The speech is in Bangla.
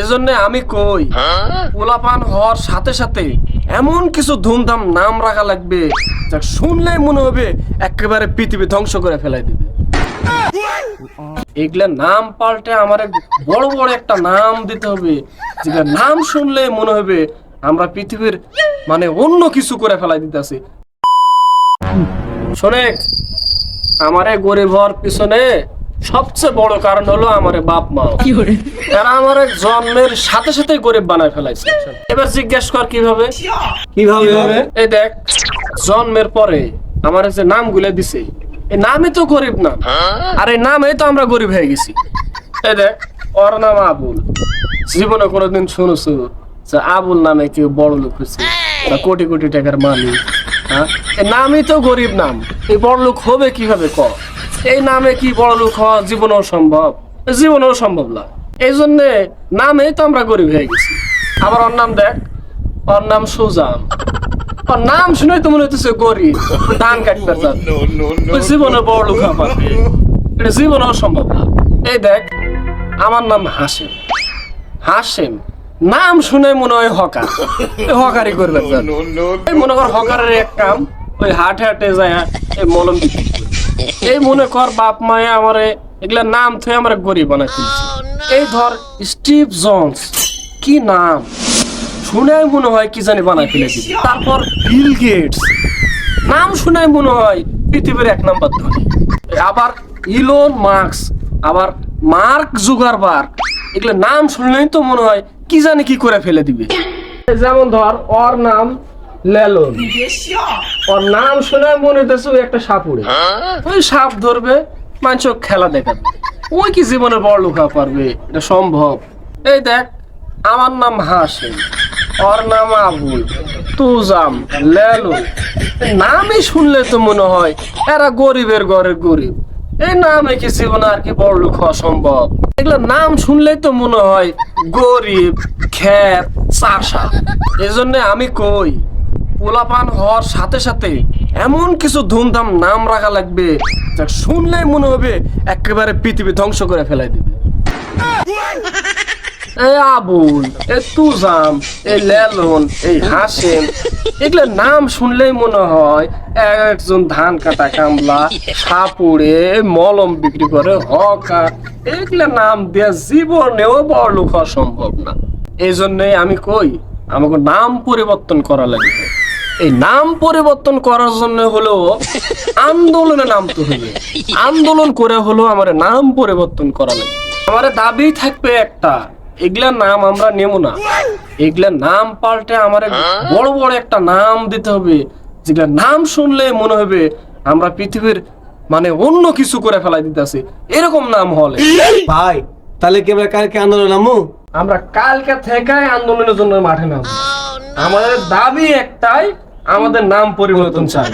এজন্য আমি কই, পোলাপান হওয়ার সাথে সাথে এমন কিছু ধুমধাম নাম রাখা লাগবে যা মনে হবে একেবারে পৃথিবী ধ্বংস করে ফেলাই দিবে। এগুলা নাম পাল্টে আমার বড় বড় একটা নাম দিতে হবে। যেটা নাম শুনলে মনে হবে আমরা পৃথিবীর মানে অন্য কিছু করে ফেলাই দিতেছি শোনে, আমারে গরিব হওয়ার পিছনে সবচেয়ে বড় কারণ হলো আমার বাপ মা। এরা আমার জন্মের সাথে সাথে গরিব বানায় ফেলাইছে এবার জিজ্ঞেস কর কীভাবে? কীভাবে? এই দেখ জন্মের পরে আমার যে নাম গুলে দিছে এই নামই তো গরিব নাম আর এই নামে তো আমরা গরিব হয়ে গেছি। এই দেখ ওর নাম আবুল। জীবনে কোনোদিন শুনেছো যে আবুল নামে কেউ বড় লোক হয়েছে বা কোটি কোটি টাকার মালিক হ্যাঁ? এই নামই তো গরিব নাম। এই বড় লোক হবে কীভাবে? ক? এই নামে কি বড় লোক হওয়া জীবনেও সম্ভব? জীবনেও সম্ভব না। এই জন্যে নামেই তো আমরা গরিব হয়ে গেছি। আবার ওর নাম দেখ ওর নাম সুজান। ওর নাম শুনে তো মনে হইতেছে গরিব। ধান কাটবে ওই জীবনে বড় লোক হওয়া পারবে এটা জীবনেও সম্ভব না। এই দেখ আমার নাম হাসেম হাসেম নাম শুনে মনে হয় হকার। হকারি করবে এই মনে কর হকারের এক কাম ওই হাটে হাটে যায় এই মলম বিক্রি করে। এই মনে কর বাপ মায়ে আমারে এগুলা নাম থুয়ে আমার গরিব বানাই এই ধর স্টিভ জনস কি নাম? শুনে মনে হয় কি জানি বানাই ফেলে দিবে তারপর বিল গেটস নাম শুনে মনে হয় পৃথিবীর এক নাম্বার ধনী। আবার ইলন মার্কস আবার মার্ক জুগারবার্গ এগুলো নাম শুনলেই তো মনে হয় কি জানি কি করে ফেলে দিবে। যেমন ধর ওর নাম লেলন। ওর নাম শুনে মনে হইতেছে ওই একটা সাপ ওই সাপ ধরবে মানুষ খেলা দেখাবে। ওই কি জীবনে বড় লোক পারবে? এটা সম্ভব। এই দেখ আমার নাম হাসিম ওর নাম আবুল তুজাম লেলু নামই শুনলে তো মনে হয় এরা গরিবের ঘরের গরিব। এই নামে কি জীবনে আর কি বড় লোক হওয়া সম্ভব? এগুলো নাম শুনলে তো মনে হয় গরিব খ্যাত চাষা। এই আমি কই। পোলাপান হওয়ার সাথে সাথে এমন কিছু ধুমধাম নাম রাখা লাগবে যা শুনলেই মনে হবে একেবারে পৃথিবী ধ্বংস করে ফেলাই দিবে। এই আবুল এই তুজাম এই লেলন এই হাসেম, এগুলো নাম শুনলেই মনে হয় একজন ধান কাটা কামলা, সাপুড়ে, মলম বিক্রি করে হকার এগুলো নাম দেওয়া জীবনেও বড় লোক হওয়া সম্ভব না। এই জন্যই আমি কই, আমাকে নাম পরিবর্তন করা লাগবে। এই নাম পরিবর্তন করার জন্য হলো আন্দোলনে নামতে হবে আন্দোলন করে হলো আমার নাম পরিবর্তন করা লাগবে আমার দাবি থাকবে একটা এগুলা নাম আমরা নেব না। এগুলা নাম পাল্টে আমার বড় বড় একটা নাম দিতে হবে যেগুলা নাম শুনলে মনে হবে আমরা পৃথিবীর মানে অন্য কিছু করে ফেলাই দিতেছি। এরকম নাম হলে। ভাই তাহলে কি আমরা কালকে আন্দোলন নামু আমরা কালকে থেকে আন্দোলনের জন্য মাঠে নামবো। আমাদের দাবি একটাই আমাদের নাম পরিবর্তন চাই।